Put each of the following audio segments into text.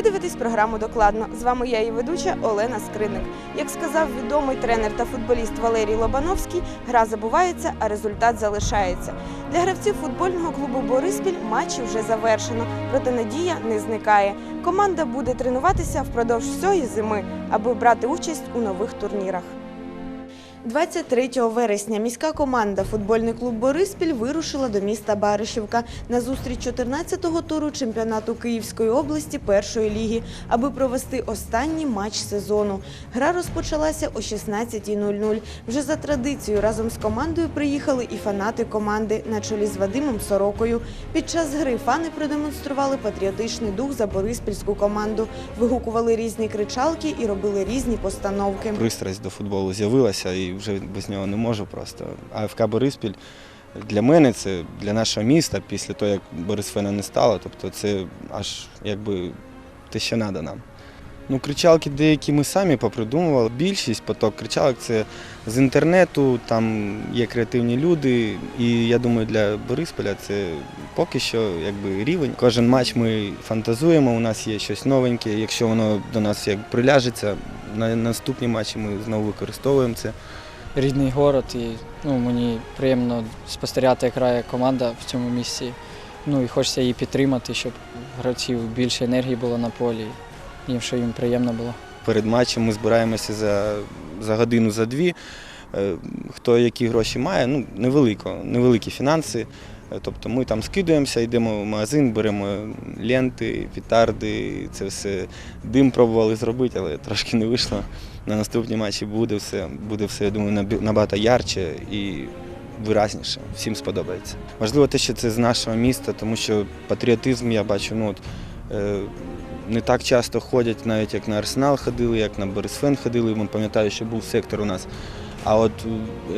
Ви дивитесь програму докладно. З вами я і ведуча Олена Скриник. Як сказав відомий тренер та футболіст Валерій Лобановський, гра забувається, а результат залишається. Для гравців футбольного клубу Бориспіль матчі вже завершено, проте надія не зникає. Команда буде тренуватися впродовж всієї зими, аби брати участь у нових турнірах. 23 вересня міська команда футбольний клуб Бориспіль вирушила до міста Баришівка на зустріч 14-го туру чемпіонату Київської області першої ліги, аби провести останній матч сезону. Гра розпочалася о 16.00. Вже за традицією разом з командою приїхали і фанати команди на чолі з Вадимом Сорокою. Під час гри фани продемонстрували патріотичний дух за бориспільську команду, вигукували різні кричалки і робили різні постановки. пристрасть до футболу з'явилася і вже без нього не можу просто. АФК Бориспіль для мене це для нашого міста після того, як Борисфена не стало. Тобто це аж якби те, що треба нам. Ну, кричалки деякі ми самі попридумували. Більшість поток кричалок це з інтернету, там є креативні люди. І я думаю, для Борисполя це поки що якби рівень. Кожен матч ми фантазуємо, у нас є щось новеньке. Якщо воно до нас як приляжеться, на наступні матчі ми знову використовуємо це. рідний город, і ну, мені приємно спостерігати, як грає команда в цьому місці. Ну і хочеться її підтримати, щоб гравців більше енергії було на полі, і щоб їм приємно було. Перед матчем ми збираємося за, за годину, за дві. Е, Хто які гроші має, ну невелико, невеликі фінанси. Е, Тобто ми там скидуємося, йдемо в магазин, беремо ленти, петарди, це все дим пробували зробити, але трошки не вийшло. На наступні матчі буде все, буде все, я думаю, набагато ярче і виразніше. Всім сподобається. Важливо те, що це з нашого міста, тому що патріотизм я бачу, ну от. е, не так часто ходять, навіть як на Арсенал ходили, як на Борисфен ходили. Ми пам'ятаю, що був сектор у нас. А от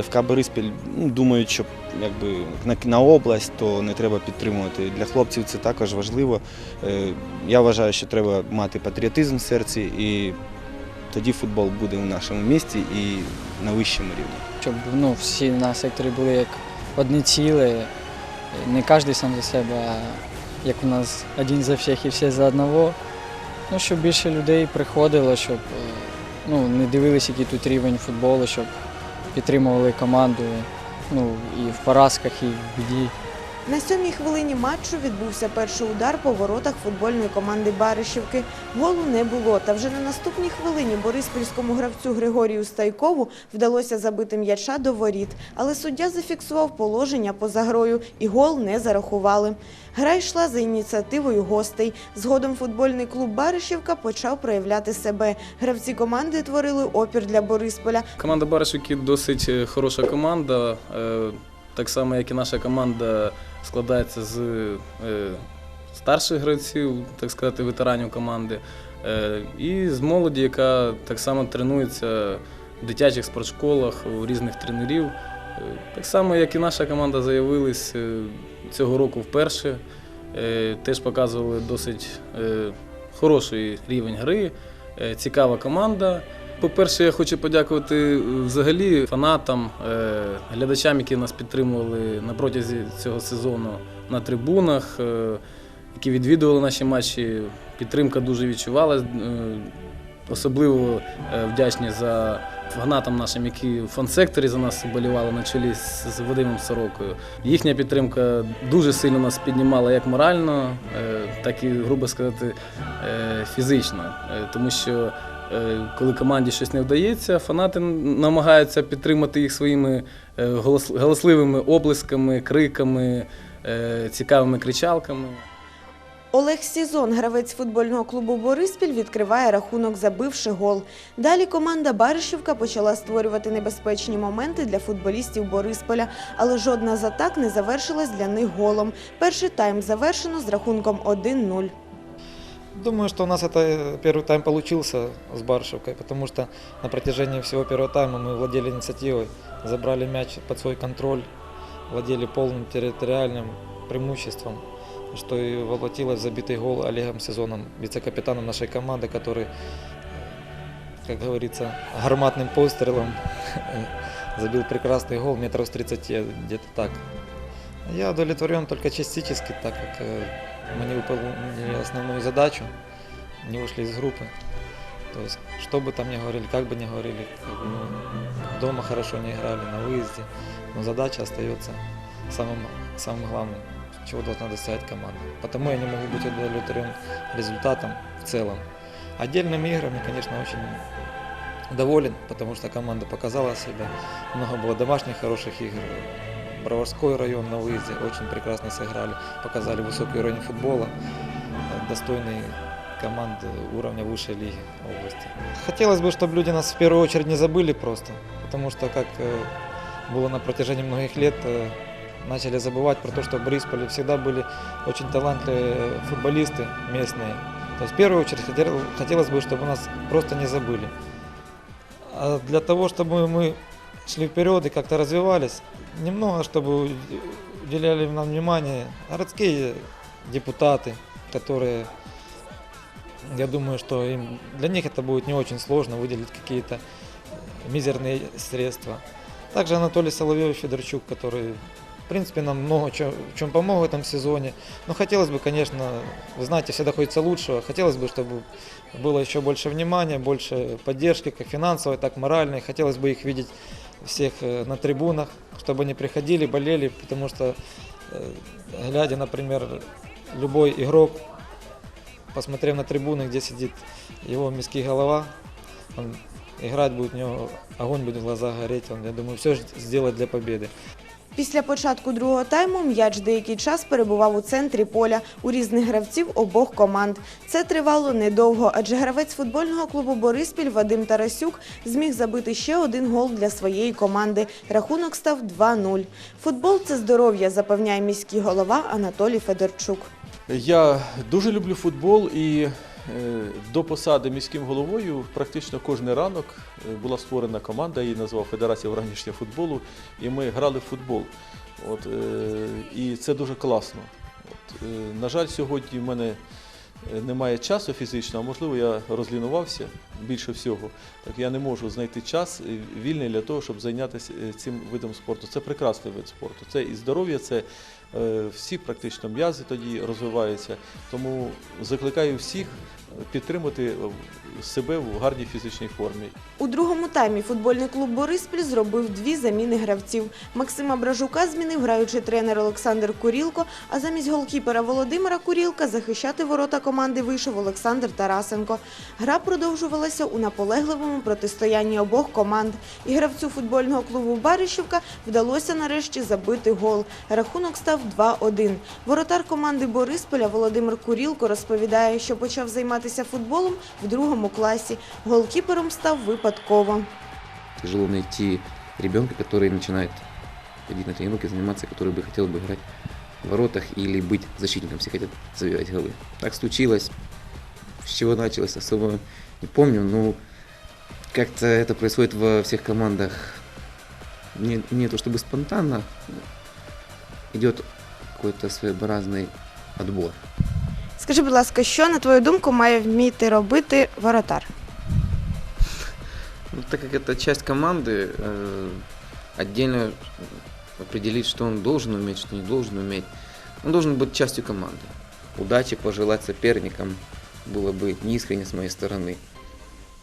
ФК Бориспіль ну, думають, що якби на, на область, то не треба підтримувати. Для хлопців це також важливо. Е, Я вважаю, що треба мати патріотизм в серці, і тоді футбол буде у нашому місті і на вищому рівні. Щоб ну, всі на секторі були як одне ціле, не кожен сам за себе, а як у нас один за всіх і всі за одного. Ну, щоб більше людей приходило, щоб е, ну, не дивилися, який тут рівень футболу, щоб підтримували команду ну, і в поразках, і в біді. На сьомій хвилині матчу відбувся перший удар по воротах футбольної команди Баришівки. Голу не було. Та вже на наступній хвилині бориспільському гравцю Григорію Стайкову вдалося забити м'яча до воріт. Але суддя зафіксував положення поза грою і гол не зарахували. Гра йшла за ініціативою гостей. Згодом футбольний клуб Баришівка почав проявляти себе. Гравці команди творили опір для Борисполя. Команда Баришівки досить е, хороша команда. е, Так само, як і наша команда складається з е, старших гравців, так сказати, ветеранів команди, е, і з молоді, яка так само тренується в дитячих спортшколах, у різних тренерів. Е, Так само, як і наша команда заявилась цього року вперше. Теж показували досить хороший рівень гри, цікава команда. По-перше, я хочу подякувати е, взагалі фанатам, е, глядачам, які нас підтримували на протязі цього сезону на трибунах, е, які відвідували наші матчі. Підтримка дуже відчувалась. Особливо вдячні за фанатам нашим, які в фан-секторі за нас болівали на чолі з Вадимом Сорокою. Їхня підтримка дуже сильно нас піднімала як морально, так і, грубо сказати, фізично. Тому що коли команді щось не вдається, фанати намагаються підтримати їх своїми е, голос- галасливими облисками, криками, е, цікавими кричалками. Олег Сізон, гравець футбольного клубу Бориспіль, відкриває рахунок, забивши гол. Далі команда Баришівка почала створювати небезпечні моменти для футболістів Борисполя, але жодна з атак не завершилась для них голом. Перший тайм завершено з рахунком 1-0. Думаю, что у нас это э, первый тайм получился с Баршевкой, потому что на протяжении всего первого тайма мы владели инициативой, забрали мяч под свой контроль, владели полным территориальным преимуществом, что и воплотилось в забитый гол Олегом Сезоном, вице-капитаном нашей команды, который, э, как говорится, гарматным пострелом забил прекрасный гол метров с 30, где-то так. Я удовлетворен только частически, так как э, мы не выполнили основную задачу. не ушли из группы. То есть, что бы там ни говорили, как бы ни говорили, как бы, ну, дома хорошо не играли, на выезде. Но задача остается самым, самым главным, чего должна достигать команда. Потому я не могу быть удовлетворен результатом в целом. Отдельными играми, конечно, очень доволен, потому что команда показала себя. Много было домашних хороших игр. Броварской район на выезде очень прекрасно сыграли, показали высокий уровень футбола, достойный команд уровня высшей лиги области. Хотелось бы, чтобы люди нас в первую очередь не забыли просто, потому что, как э, было на протяжении многих лет, э, начали забывать про то, что в Борисполе всегда были очень талантливые футболисты местные. То есть в первую очередь хотел- хотелось бы, чтобы нас просто не забыли. А для того, чтобы мы шли вперед и как-то развивались, немного, чтобы уделяли нам внимание городские депутаты, которые, я думаю, что им, для них это будет не очень сложно выделить какие-то мизерные средства. Также Анатолий Соловьев и Федорчук, который, в принципе, нам много в чем помог в этом сезоне. Но хотелось бы, конечно, вы знаете, всегда хочется лучшего. Хотелось бы, чтобы было еще больше внимания, больше поддержки, как финансовой, так и моральной. Хотелось бы их видеть всех э, на трибунах, чтобы они приходили, болели, потому что, э, глядя, например, любой игрок, посмотрев на трибуны, где сидит его миский голова, он играть будет, у него огонь будет в глазах гореть, он, я думаю, все сделает для победы. Після початку другого тайму м'яч деякий час перебував у центрі поля у різних гравців обох команд. Це тривало недовго, адже гравець футбольного клубу Бориспіль Вадим Тарасюк зміг забити ще один гол для своєї команди. Рахунок став 2-0. Футбол це здоров'я, запевняє міський голова Анатолій Федорчук. Я дуже люблю футбол і до посади міським головою практично кожен ранок е, була створена команда, її назвав Федерація вранішнього футболу, і ми грали в футбол. От, е, і це дуже класно. От, е, на жаль, сьогодні в мене е, немає часу фізичного, а можливо, я розлінувався більше всього. Так я не можу знайти час е, вільний для того, щоб зайнятися е, цим видом спорту. Це прекрасний вид спорту. Це і здоров'я, це е, всі практично м'язи тоді розвиваються. Тому закликаю всіх підтримати себе в гарній фізичній формі. У другому таймі футбольний клуб Бориспіль зробив дві заміни гравців. Максима Бражука змінив граючий тренер Олександр Курілко, а замість голкіпера Володимира Курілка захищати ворота команди вийшов Олександр Тарасенко. Гра продовжувалася у наполегливому протистоянні обох команд. І гравцю футбольного клубу Баришівка вдалося нарешті забити гол. Рахунок став 2-1. Воротар команди Борисполя Володимир Курілко розповідає, що почав займатися футболом в другому класі. Голкіпером став випадково. Тяжело найти ребенка, который начинает ходить на тренировки, заниматься, который бы хотел бы играть в воротах или быть защитником, все хотят забивать голы. Так случилось. С чего началось, особо не помню, но как-то это происходит во всех командах не, не то чтобы спонтанно, идет какой-то своеобразный отбор. Скажи, будь ласка, що на твою думку має вміти робити воротар? Ну, так как это часть команды, э, отдельно определить, что он должен уметь, что не должен уметь. Он должен быть частью команды. Удачи пожелать соперникам было бы неискренне с моей стороны.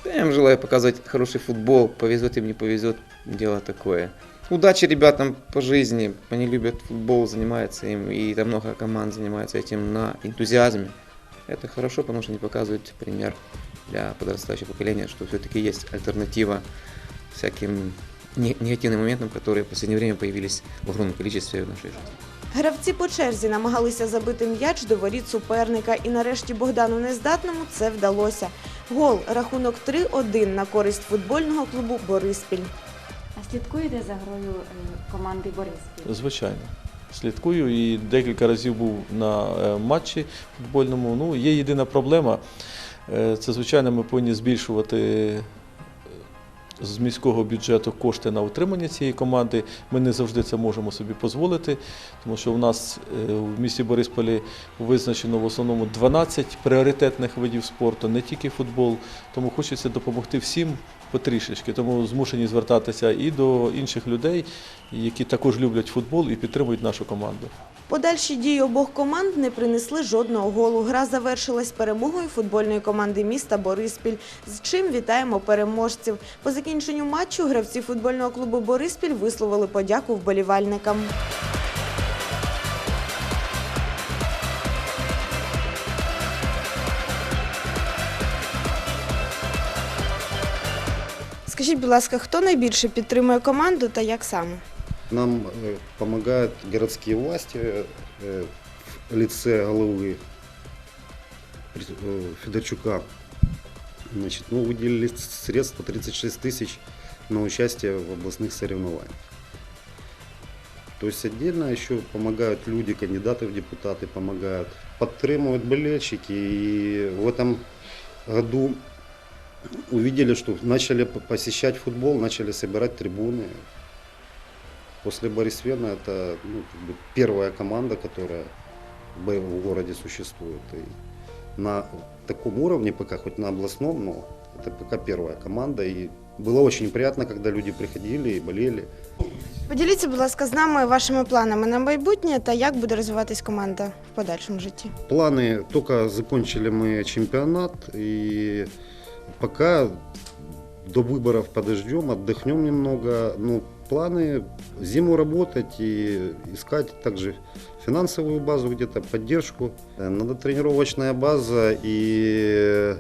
Да, я им желаю показывать хороший футбол, повезет им, не повезет, дело такое. Удачи ребятам по жизни, они любят футбол, занимаются им, и там много команд занимаются этим на энтузиазме. Это хорошо, потому что они показывают пример для подрастающего поколения, что все-таки есть альтернатива всяким не- негативным моментам, которые в последнее время появились в огромном количестве в нашей жизни. Гравці по черзі намагалися забити м'яч до воріт суперника, і нарешті Богдану Нездатному це вдалося. Гол, рахунок 3-1 на користь футбольного клубу Бориспіль. Слідкуєте за грою е, команди Бориспіль? Звичайно. Слідкую і декілька разів був на е, матчі футбольному. Ну, є єдина проблема. Е, Це, звичайно, ми повинні збільшувати з міського бюджету кошти на утримання цієї команди. Ми не завжди це можемо собі дозволити, тому що в нас е, в місті Борисполі визначено в основному 12 пріоритетних видів спорту, не тільки футбол. Тому хочеться допомогти всім потрішечки, тому змушені звертатися і до інших людей, які також люблять футбол і підтримують нашу команду. Подальші дії обох команд не принесли жодного голу. Гра завершилась перемогою футбольної команди міста Бориспіль, з чим вітаємо переможців. По закінченню матчу гравці футбольного клубу Бориспіль висловили подяку вболівальникам. Скажіть, будь ласка, хто найбільше підтримує команду та як саме? Нам э, помогают городские власти э, в лице головы э, Федорчука. Значит, ну, выделили средства 36 тысяч на участие в областных соревнованиях. То есть отдельно еще помогают люди, кандидаты в депутаты помогают, подтримывают болельщики. И в этом году увидели, что начали посещать футбол, начали собирать трибуны. После Борисвена это ну, как бы первая команда, которая в бо- в городе существует. И на таком уровне пока, хоть на областном, но это пока первая команда. И было очень приятно, когда люди приходили и болели. Поділіться, будь ласка, з нами вашими планами на майбутнє та як буде розвиватись команда в подальшому житті. Планы, только закончили мы чемпионат, и пока до выборов подождем, отдохнем немного. Ну, планы зиму работать и искать также финансовую базу где-то, поддержку. Э, Надо тренировочная база и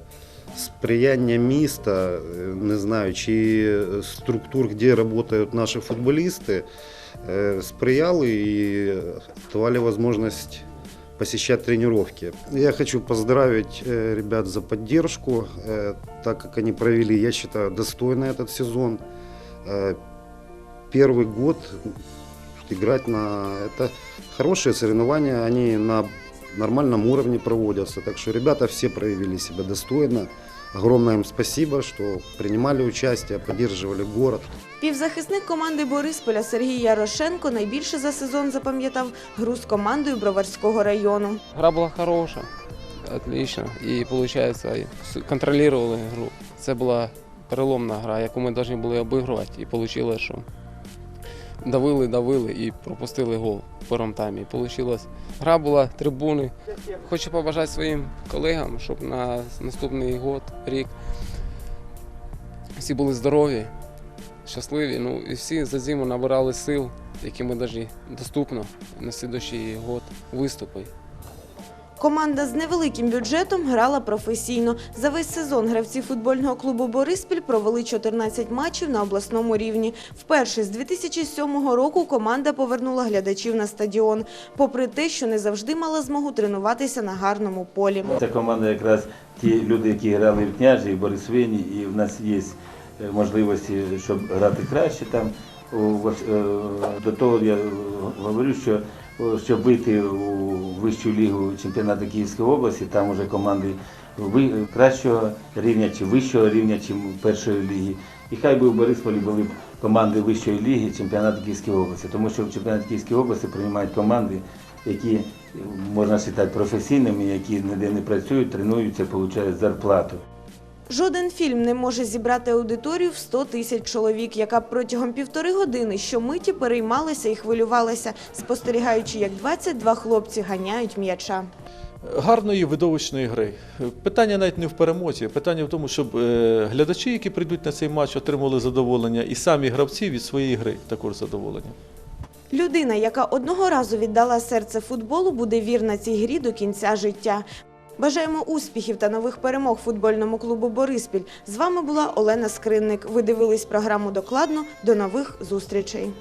сприяння міста, е, не знаю, чи структур, де працюють наші футболісти, е, сприяли і давали можливість посещать тренировки. Я хочу поздравить э, ребят за поддержку, э, так как они провели, я считаю, достойно этот сезон. Э, Первый год играть на это хорошие соревнования, они на нормальном уровне проводятся. Так что ребята все проявили себя достойно. Огромное им спасибо, что принимали участие, поддерживали город. Півзахисник команди Борисполя Сергій Ярошенко найбільше за сезон запам'ятав гру з командою Броварського району. Гра була хороша, отлично. І виходить, контролювали гру. Це була переломна гра, яку ми повинні були обігрувати. І вийшло, що давили, давили і пропустили гол в першому таймі. Получилось. Гра була трибуни. Хочу побажати своїм колегам, щоб на наступний год, рік всі були здорові, щасливі. Ну і всі за зиму набирали сил, які ми навіть доступно на наступний год виступити. Команда з невеликим бюджетом грала професійно. За весь сезон гравці футбольного клубу Бориспіль провели 14 матчів на обласному рівні. Вперше з 2007 року команда повернула глядачів на стадіон, попри те, що не завжди мала змогу тренуватися на гарному полі. Ця команда якраз ті люди, які грали в княжі, і Борисвині, і в нас є е, можливості, щоб грати краще там. Е, До того я говорю, що щоб вийти у вищу лігу чемпіонату Київської області, там вже команди кращого рівня чи вищого рівня, чи першої ліги. І хай би у Борисполі були б команди вищої ліги чемпіонату Київської області, тому що в чемпіонаті Київської області приймають команди, які можна вважати професійними, які ніде не працюють, тренуються, отримують зарплату. Жоден фільм не може зібрати аудиторію в 100 тисяч чоловік, яка протягом півтори години щомиті переймалася і хвилювалася, спостерігаючи, як 22 хлопці ганяють м'яча. Гарної видовищної гри. Питання навіть не в перемозі, питання в тому, щоб е, глядачі, які прийдуть на цей матч, отримали задоволення, і самі гравці від своєї гри також задоволення. Людина, яка одного разу віддала серце футболу, буде вірна цій грі до кінця життя. Бажаємо успіхів та нових перемог футбольному клубу Бориспіль. З вами була Олена Скринник. Ви дивились програму докладно. До нових зустрічей.